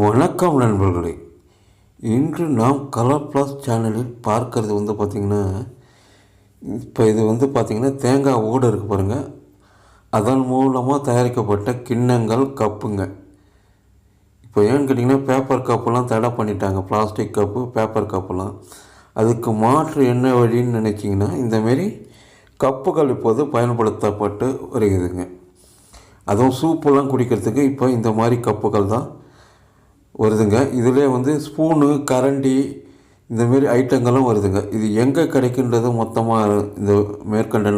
வணக்கம் நண்பர்களே. இன்று நாம் கலர் ப்ளஸ் சேனலில் பார்க்கறது வந்து பார்த்திங்கன்னா இப்போ இது வந்து பார்த்திங்கன்னா தேங்காய் ஓடு இருக்கு பாருங்கள் அதன் மூலமாக தயாரிக்கப்பட்ட கிண்ணங்கள் கப்புங்க. இப்போ ஏன்னு கேட்டிங்கன்னா பேப்பர் கப்புலாம் தடை பண்ணிட்டாங்க. பிளாஸ்டிக் கப்பு பேப்பர் கப்புலாம் அதுக்கு மாற்று என்ன வழின்னு நினச்சிங்கன்னா இந்தமாரி கப்புகள் இப்போது பயன்படுத்தப்பட்டு வருகிறதுங்க. அதுவும் சூப்பெல்லாம் குடிக்கிறதுக்கு இப்போ இந்த மாதிரி கப்புகள் தான் வருதுங்க. இதிலே வந்து ஸ்பூனு கரண்டி இந்தமாரி ஐட்டங்களும் வருதுங்க. இது எங்கே கிடைக்குன்றது மொத்தமாக இந்த மேற்கண்ட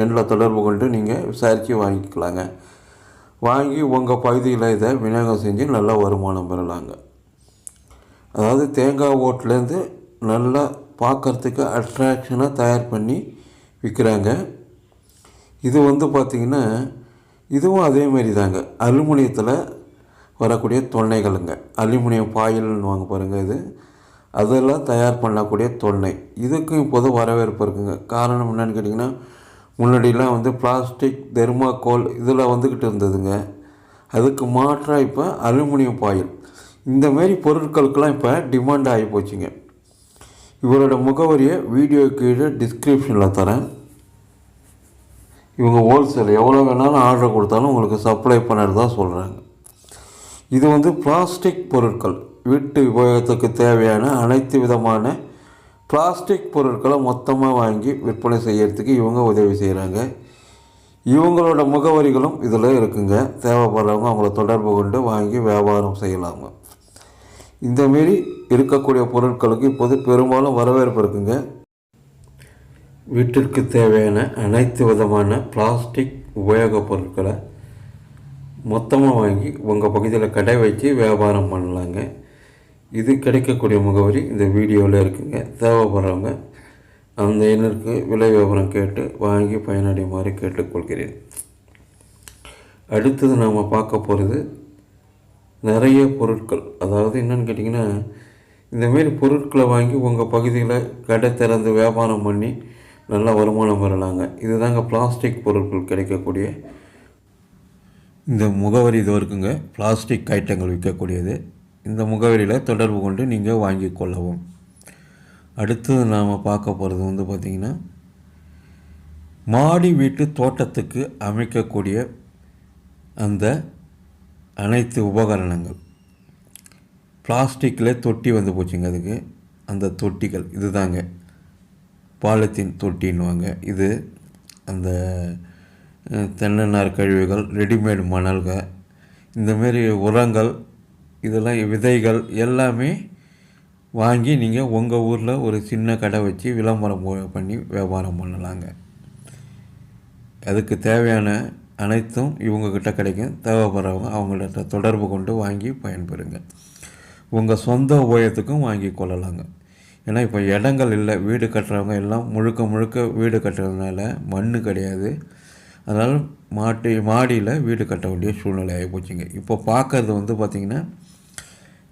எண்ணில் தொடர்பு கொண்டு நீங்கள் விசாரித்து வாங்கிக்கலாங்க. வாங்கி உங்கள் பகுதியில் இதை விநியோகம் செஞ்சு நல்லா வருமானம் பெறலாங்க. அதாவது தேங்காய் ஓட்டுலேருந்து நல்லா பார்க்குறதுக்கு அட்ராக்ஷனாக தயார் பண்ணி விற்கிறாங்க இது வந்து பார்த்திங்கன்னா இதுவும் அதேமாரி தாங்க அலுமினியத்தில் வரக்கூடிய தொன்னைகளுங்க அலுமினியம் பாயில்னு வாங்க பாருங்கள் இது. அதெல்லாம் தயார் பண்ணக்கூடிய தொன்னை இதுக்கும் இப்போது வரவேற்பு இருக்குங்க. காரணம் என்னென்னு கேட்டிங்கன்னா முன்னாடிலாம் வந்து பிளாஸ்டிக் தெர்மாக்கோல் இதெல்லாம் வந்துக்கிட்டு இருந்ததுங்க. அதுக்கு மாற்றாக இப்போ அலுமினியம் பாயில். இந்தமாரி பொருட்களுக்கெல்லாம் இப்போ டிமாண்ட் ஆகி போச்சுங்க. இவரோட முகவரியை வீடியோ கீழே டிஸ்கிரிப்ஷனில் தரேன். இவங்க ஹோல்சேல் எவ்வளோ வேணாலும் ஆர்டர் கொடுத்தாலும் உங்களுக்கு சப்ளை பண்ணுறது தான் சொல்கிறாங்க இது வந்து பிளாஸ்டிக் பொருட்கள். வீட்டு உபயோகத்துக்கு தேவையான அனைத்து விதமான பிளாஸ்டிக் பொருட்களை மொத்தமாக வாங்கி விற்பனை செய்கிறதுக்கு இவங்க உதவி செய்கிறாங்க இவங்களோட முகவரிகளும் இதில் இருக்குங்க. தேவைப்படுறவங்க அவங்கள தொடர்பு கொண்டு வாங்கி வியாபாரம் செய்யலாங்க. இந்தமாரி இருக்கக்கூடிய பொருட்களுக்கு இப்போது பெரும்பாலும் வரவேற்பு இருக்குங்க. வீட்டிற்கு தேவையான அனைத்து விதமான பிளாஸ்டிக் உபயோகப் பொருட்களை மொத்தமாக வாங்கி உங்கள் பகுதியில் கடை வச்சு வியாபாரம் பண்ணலாங்க. இது கிடைக்கக்கூடிய முகவரி இந்த வீடியோவில் இருக்குங்க. தேவைப்படுறவங்க அந்த எண்ணிற்கு விலை விவரம் கேட்டு வாங்கி பயனடையுமாறு கேட்டுக்கொள்கிறேன். அடுத்தது நாம் பார்க்க போகிறது நிறைய பொருட்கள். அதாவது என்னென்னு கேட்டிங்கன்னா இந்தமாரி பொருட்களை வாங்கி உங்கள் பகுதியில் கடை திறந்து வியாபாரம் பண்ணி நல்லா வருமானம் பெறலாங்க. இதுதாங்க பிளாஸ்டிக் பொருட்கள் கிடைக்கக்கூடிய இந்த முகவரி இது இருக்குங்க. பிளாஸ்டிக் ஐட்டங்கள் விற்கக்கூடியது. இந்த முகவரியில் தொடர்பு கொண்டு நீங்கள் வாங்கி கொள்ளவும். அடுத்தது நாம் பார்க்க போகிறது வந்து பார்த்திங்கன்னா மாடி வீட்டு தோட்டத்துக்கு அமைக்கக்கூடிய அந்த அனைத்து உபகரணங்கள். பிளாஸ்டிக்கில் தொட்டி வந்து போச்சுங்க அதுக்கு. அந்த தொட்டிகள் இதுதாங்க. பாலித்தீன் தொட்டின்னுவாங்க. இது அந்த தென்னை நார் கழிவுகள் ரெடிமேட் மணல்கள் இந்தமாரி உரங்கள் இதெல்லாம் விதைகள் எல்லாமே வாங்கி நீங்கள் உங்கள் ஊரில் ஒரு சின்ன கடை வச்சு விளம்பரம் பண்ணி வியாபாரம் பண்ணலாங்க. அதுக்கு தேவையான அனைத்தும் இவங்கக்கிட்ட கிடைக்கும். தேவைப்படுறவங்க அவங்கள்ட்ட தொடர்பு கொண்டு வாங்கி பயன்பெறுங்க. உங்கள் சொந்த உபயோகத்துக்கும் வாங்கி கொள்ளலாங்க. ஏன்னா இப்போ இடங்கள் இல்லை வீடு கட்டுறவங்க எல்லாம் முழுக்க முழுக்க வீடு கட்டுறதுனால மண் கிடையாது. அதனால் மாட்டி மாடியில் வீடு கட்ட வேண்டிய சூழ்நிலை ஆகி போச்சுங்க. இப்போ பார்க்கறது வந்து பார்த்திங்கன்னா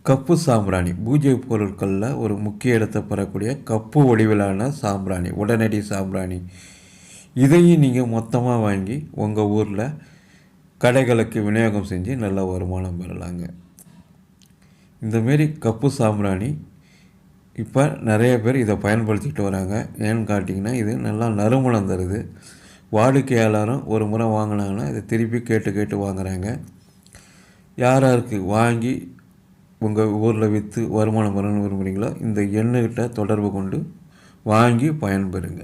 கப்பு சாம்பிராணி. பூஜை பொருட்களில் ஒரு முக்கிய இடத்தை பெறக்கூடிய கப்பு வடிவிலான சாம்பிராணி உடனடி சாம்பிராணி. இதையும் நீங்கள் மொத்தமாக வாங்கி உங்கள் ஊரில் கடைகளுக்கு விநியோகம் செஞ்சு நல்ல வருமானம் பெறலாங்க. இந்தமாரி கப்பு சாம்பிராணி இப்போ நிறைய பேர் இதை பயன்படுத்திக்கிட்டு வராங்க. ஏன்னு காட்டிங்கன்னா இது நல்லா நறுமணம் தருது. வாடிக்கையாளரும் ஒரு முறை வாங்கினாங்கன்னா இதை திருப்பி கேட்டு கேட்டு வாங்குகிறாங்க யார் யாருக்கு வாங்கி உங்கள் ஊரில் விற்று வருமானம் வரணும்னு விரும்புகிறீங்களோ இந்த எண்ணுகிட்ட தொடர்பு கொண்டு வாங்கி பயன்பெறுங்க.